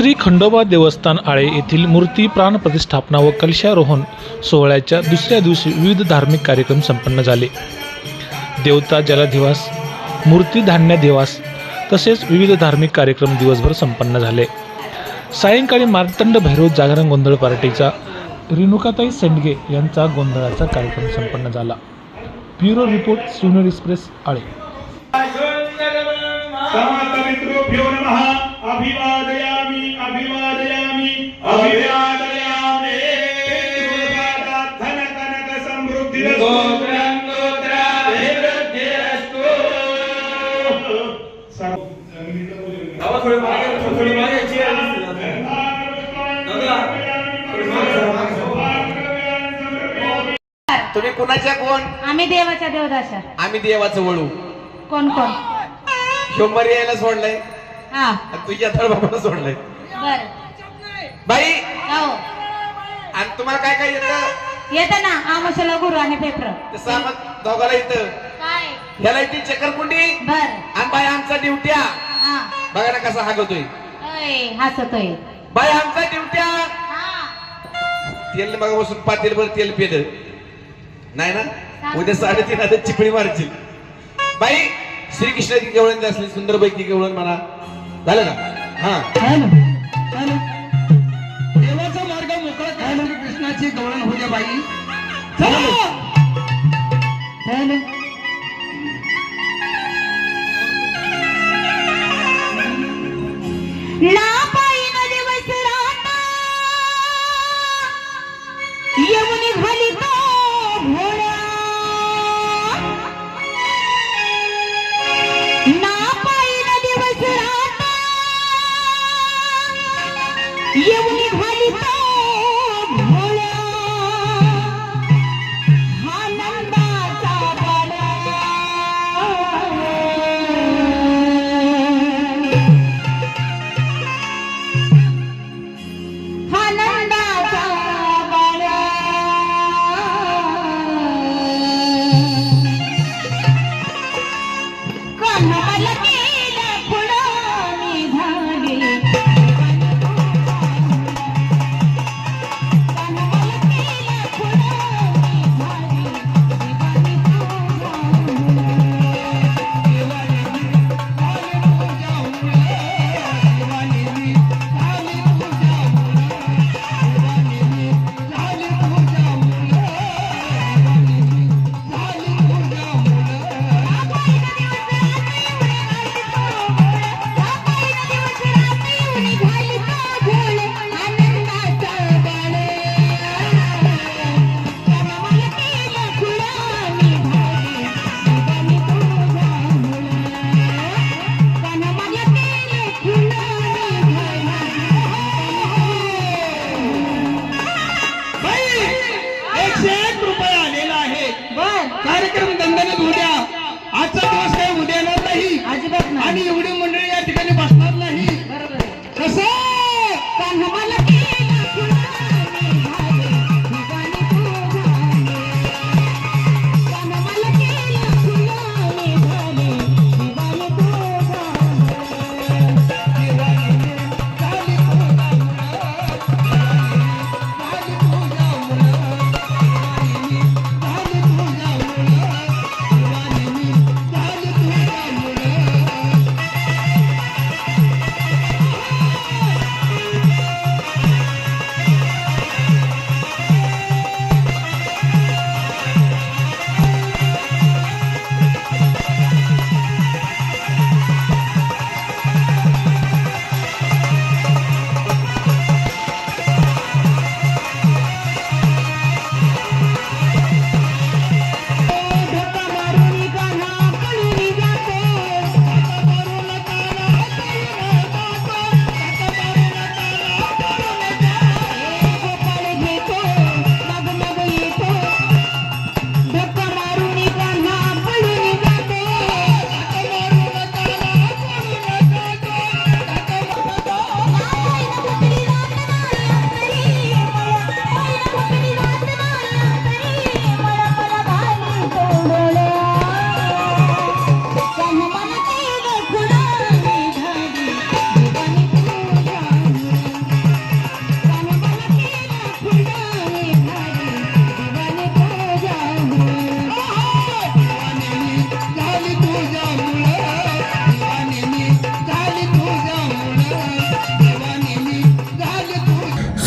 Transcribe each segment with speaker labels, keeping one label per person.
Speaker 1: श्री खंडोबा देवस्थान आळे येथील मूर्ती प्राण प्रतिष्ठापना व कलशारोहण सोहळ्याच्या दुसऱ्या दिवशी विविध धार्मिक कार्यक्रम संपन्न झाले देवता जलाधिवास मूर्ती धान्यधिवास तसेच विविध धार्मिक कार्यक्रम दिवसभर संपन्न झाले सायंकाळी मार्तंड भैरव जागरण गोंधळ पार्टीचा रेणुकाताई सेंडगे यांचा गोंधळाचा कार्यक्रम संपन्न झाला ब्युरो रिपोर्ट सिव्हनर एक्सप्रेस आळे
Speaker 2: अभिवादया अभिवादयामि अभिवादयामि। धन कनक
Speaker 3: तुम्ही कुणाच्या कोण?
Speaker 4: आम्ही देवाच्या देवदाशा.
Speaker 3: आम्ही देवाचं वळू.
Speaker 4: कोण कोण?
Speaker 3: शंभर यायला सोडलंय.
Speaker 4: हा.
Speaker 3: आणि तुझ्या बाबाला सोडलंय.
Speaker 4: बर.
Speaker 3: बाई!
Speaker 4: हो.
Speaker 3: आणि तुम्हाला काय काय येतं?
Speaker 4: येतं ना आमशाला गुरु आणि पेपर.
Speaker 3: ते सामत दोघाला येतं.
Speaker 4: काय?
Speaker 3: ह्याला येते चक्करकुंडी
Speaker 4: बर.
Speaker 3: आणि बाई आमचा ड्युट्या.
Speaker 4: हा.
Speaker 3: बघा ना कसा हागवतोय
Speaker 4: हसतोय.
Speaker 3: बाई आमचा ड्युट्या.
Speaker 4: हा.
Speaker 3: तेल मग बसून पातेल बर तेल पेल. नाही ना? उद्या साडेतीन हजार चिपळी मारची बाई श्रीकृष्णाची गवळण असली सुंदर पैकी गवळण म्हणा. झालं ना? हा.
Speaker 5: देवाचा मार्ग मोकळा करा. कृष्णाची गवळण द्या बाई. चला.
Speaker 4: Daddy Bear.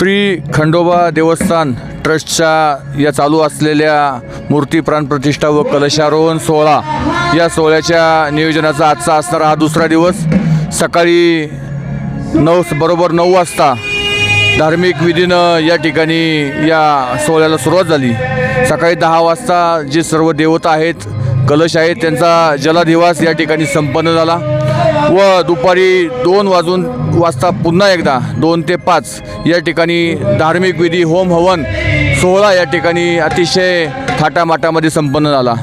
Speaker 6: श्री खंडोबा देवस्थान ट्रस्टच्या या चालू असलेल्या मूर्ती प्राणप्रतिष्ठा व कलशारोहण सोहळा या सोहळ्याच्या नियोजनाचा आजचा असणारा हा दुसरा दिवस. सकाळी नऊ बरोबर नऊ वाजता धार्मिक विधीनं या ठिकाणी या सोहळ्याला सुरुवात झाली. सकाळी दहा वाजता जे सर्व देवता आहेत कलश आहेत त्यांचा जलाधिवास या ठिकाणी संपन्न झाला व दुपारी दोन वाजून वाजता पुन्हा एकदा दोन ते पाच या ठिकाणी धार्मिक विधी होम हवन सोहळा या ठिकाणी अतिशय थाटामाटामध्ये संपन्न झाला.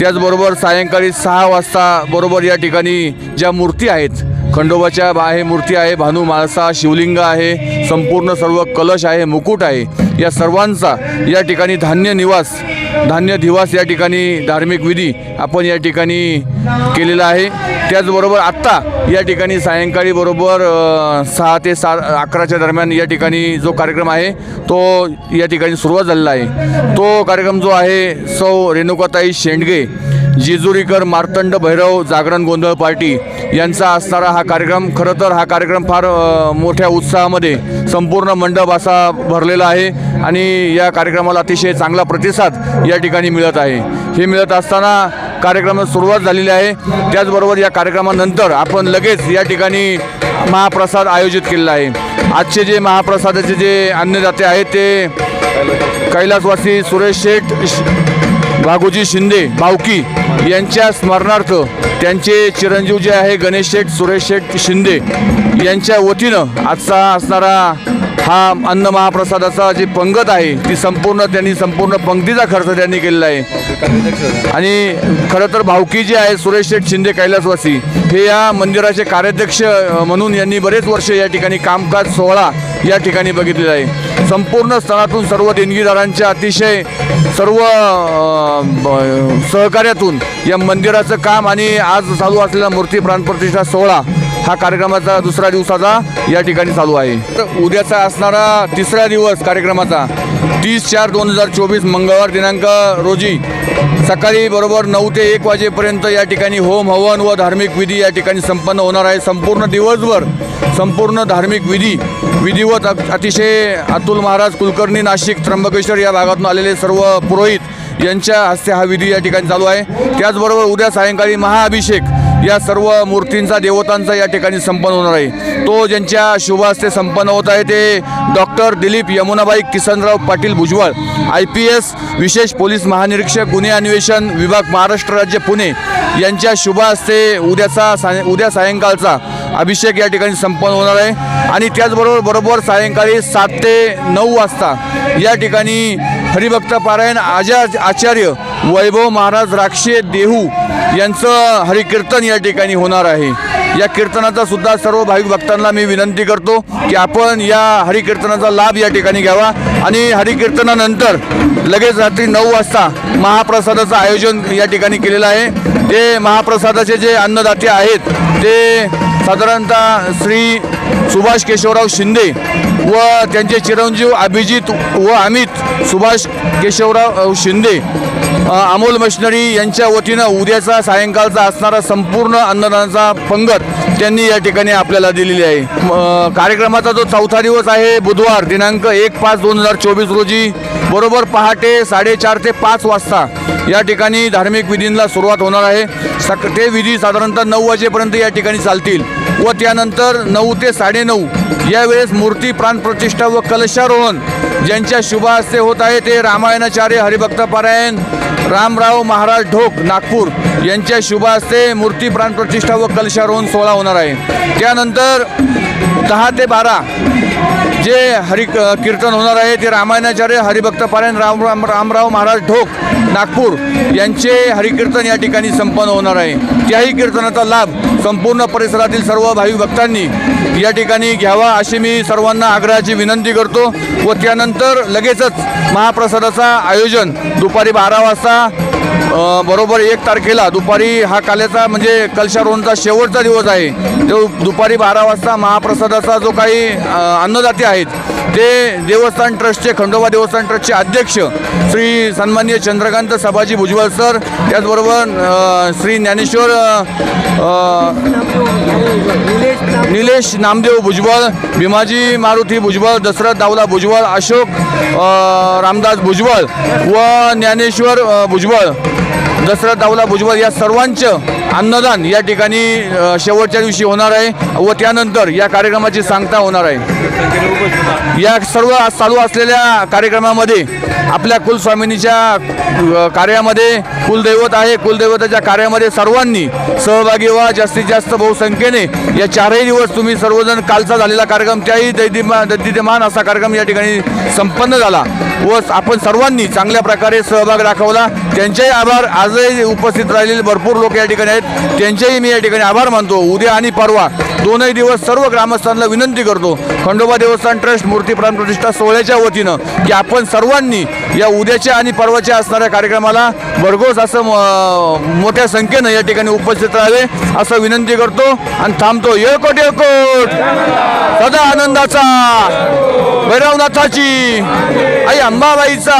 Speaker 6: त्याचबरोबर सायंकाळी सहा वाजता बरोबर या ठिकाणी ज्या मूर्ती आहेत खंडोबाच्या आहे मूर्ती आहे भानू माळसा शिवलिंग आहे संपूर्ण सर्व कलश आहे मुकुट आहे. या सर्वांचा या ठिकाणी धान्य निवास धान्य दिवास या ठिकाणी धार्मिक विधी आपण या ठिकाणी केलेला आहे. त्याचबरोबर आत्ता या ठिकाणी सायंकाळी बरोबर सहा ते सा अकराच्या दरम्यान या ठिकाणी जो कार्यक्रम आहे तो या ठिकाणी सुरुवात झालेला आहे. तो कार्यक्रम जो आहे सौ रेणुकाताई शेंडगे जेजुरीकर मार्तंड भैरव जागरण गोंधळ पार्टी यांचा असणारा हा कार्यक्रम खरं तर हा कार्यक्रम फार मोठ्या उत्साहामध्ये संपूर्ण मंडप असा भरलेला आहे आणि या कार्यक्रमाला अतिशय चांगला प्रतिसाद या ठिकाणी मिळत आहे. हे मिळत असताना कार्यक्रमाला सुरुवात झालेली आहे. त्याचबरोबर या कार्यक्रमानंतर आपण लगेच या ठिकाणी महाप्रसाद आयोजित केलेला आहे. आजचे जे महाप्रसादाचे जे अन्नदाते आहेत ते कैलासवासी सुरेश शेठ भागोजी शिंदे भावकी यांच्या स्मरणार्थ त्यांचे चिरंजीव जे आहे गणेश शेठ सुरेश शेठ शिंदे यांच्या वतीनं आजचा असणारा हा अन्न महाप्रसादाचा जी पंगत आहे ती संपूर्ण त्यांनी संपूर्ण पंक्तीचा खर्च त्यांनी केलेला आहे. आणि खरं तर भावकी जी आहे सुरेश शेठ शिंदे कैलासवासी हे या मंदिराचे कार्याध्यक्ष म्हणून यांनी बरेच वर्ष या ठिकाणी कामकाज सोहळा या ठिकाणी बघितलेला आहे. संपूर्ण स्तरातून सर्व देणगीदारांच्या अतिशय सर्व ब- सहकार्यातून या मंदिराचं काम आणि आज चालू असलेला मूर्ती प्राणप्रतिष्ठा सोहळा हा कार्यक्रमाचा दुसरा दिवसाचा या ठिकाणी चालू आहे. तर उद्याचा असणारा तिसरा दिवस कार्यक्रमाचा. तीस चार दोन हजार चोवीस मंगळवार दिनांक रोजी सकाळी बरोबर नऊ ते एक वाजेपर्यंत या ठिकाणी होम हवन व धार्मिक विधी या ठिकाणी संपन्न होणार आहे. संपूर्ण दिवसभर संपूर्ण धार्मिक विधी विधिवत अतिशय अतुल महाराज कुलकर्णी नाशिक त्र्यंबकेश्वर या भागातून आलेले सर्व पुरोहित यांच्या हस्ते हा विधी या ठिकाणी चालू आहे. त्याचबरोबर उद्या सायंकाळी महाअभिषेक या सर्व मूर्तींचा देवतांचा या ठिकाणी संपन्न होणार आहे. तो ज्यांच्या शुभ हस्ते संपन्न होत आहे ते doctor Dilip Yamunabai Kisanrao Patil Bhujbal I P S विशेष पोलीस महानिरीक्षक गुन्हे अन्वेषण विभाग महाराष्ट्र राज्य पुणे यांच्या शुभ हस्ते उद्याचा साय उद्या सायंकाळचा अभिषेक या ठिकाणी संपन्न होणार आहे. आणि त्याचबरोबर बरोबर सायंकाळी सात ते नऊ वाजता या ठिकाणी हरिभक्त पारायण आजा आचार्य वैभव महाराज राक्षे देहू यांचं हरिकीर्तन या ठिकाणी होणार आहे. या कीर्तनाचा सुद्धा सर्व भाविक भक्तांना मी विनंती करतो की आपण या हरिकीर्तनाचा लाभ या ठिकाणी घ्यावा आणि हरिकीर्तनानंतर लगेच रात्री नऊ वाजता महाप्रसादाचं आयोजन या ठिकाणी केलेलं आहे. ते महाप्रसादाचे जे अन्नदाते आहेत ते साधारणतः श्री सुभाष केशवराव शिंदे व त्यांचे चिरंजीव अभिजित व अमित सुभाष केशवराव शिंदे. अमोल मशिनरी यांच्या वतीनं उद्याचा सायंकाळचा असणारा संपूर्ण अन्नदानाचा पंगत त्यांनी या ठिकाणी आपल्याला दिलेली आहे. कार्यक्रमाचा जो चौथा दिवस आहे बुधवार दिनांक एक पाच दोन हजार चोवीस रोजी बरोबर पहाटे साडेचार ते पाच वाजता या ठिकाणी धार्मिक विधींना सुरुवात होणार आहे. सक ते विधी साधारणतः नऊ वाजेपर्यंत या ठिकाणी चालतील व त्यानंतर नऊ ते साडेनऊ यावेळेस मूर्ती प्राणप्रतिष्ठा व कलशारोहण ज्यांच्या शुभ हस्ते होत आहे ते रामायणाचार्य हरिभक्त पारायण रामराव महाराज ढोक नागपूर यांच्या शुभ हस्ते मूर्ती प्राणप्रतिष्ठा व कलशारोहण सोहळा होणार आहे. त्यानंतर दहा ते बारा जे हरि कीर्तन होणार आहे ते रामायणाचार्य हरिभक्त पारायण राम राम रामराव महाराज ढोक नागपूर यांचे हरिकीर्तन या ठिकाणी संपन्न होणार आहे. त्याही कीर्तनाचा लाभ संपूर्ण परिसरातील सर्व भावी भक्तांनी या ठिकाणी घ्यावा अशी मी सर्वांना आग्रहाची विनंती करतो व त्यानंतर लगेचच महाप्रसादाचा आयोजन दुपारी बारा वाजता बरोबर एक तारखेला दुपारी हा काल्याचा म्हणजे कलशारोहणचा शेवटचा दिवस आहे. तो दुपारी बारा वाजता महाप्रसादाचा जो काही अन्नदाते आहेत ते देवस्थान ट्रस्टचे खंडोबा देवस्थान ट्रस्टचे अध्यक्ष श्री सन्माननीय चंद्रकांत सभाजी भुजबळ सर त्याचबरोबर श्री ज्ञानेश्वर निलेश नामदेव भुजबळ भीमाजी मारुती भुजबळ दशरथ दावला भुजबळ अशोक रामदास भुजबळ व ज्ञानेश्वर भुजबळ. भुजबळ दसरा दावला भुजबळ या सर्वांचं अन्नदान या ठिकाणी शेवटच्या दिवशी होणार आहे व त्यानंतर या कार्यक्रमाची सांगता होणार आहे. या सर्व आज चालू असलेल्या कार्यक्रमामध्ये आपल्या कुलस्वामिनीच्या कार्यामध्ये कुलदैवत आहे. कुलदैवताच्या कार्यामध्ये सर्वांनी सहभागी व्हा. जास्तीत जास्त बहुसंख्येने या चारही दिवस तुम्ही सर्वजण कालचा झालेला कार्यक्रम त्याही दैदिमा दैदिमान असा कार्यक्रम या ठिकाणी संपन्न झाला. व आपण सर्वांनी चांगल्या प्रकारे सहभाग दाखवला त्यांचेही आभार. आज आजही उपस्थित राहिलेले भरपूर लोक या ठिकाणी आहेत. त्यांचेही मी या ठिकाणी आभार मानतो. उद्या आणि परवा दोनही दिवस सर्व ग्रामस्थांना विनंती करतो. खंडोबा देवस्थान ट्रस्ट मूर्ती प्राण प्रतिष्ठा सोहळ्याच्या वतीनं की आपण सर्वांनी या उद्याच्या आणि परवाच्या असणाऱ्या कार्यक्रमाला भरघोस असं मोठ्या संख्येनं या ठिकाणी उपस्थित राहावे असं विनंती करतो आणि थांबतो. येळकोट येळकोट सदा आनंदाचा. भैरवनाथाची. आई अंबाबाईचा.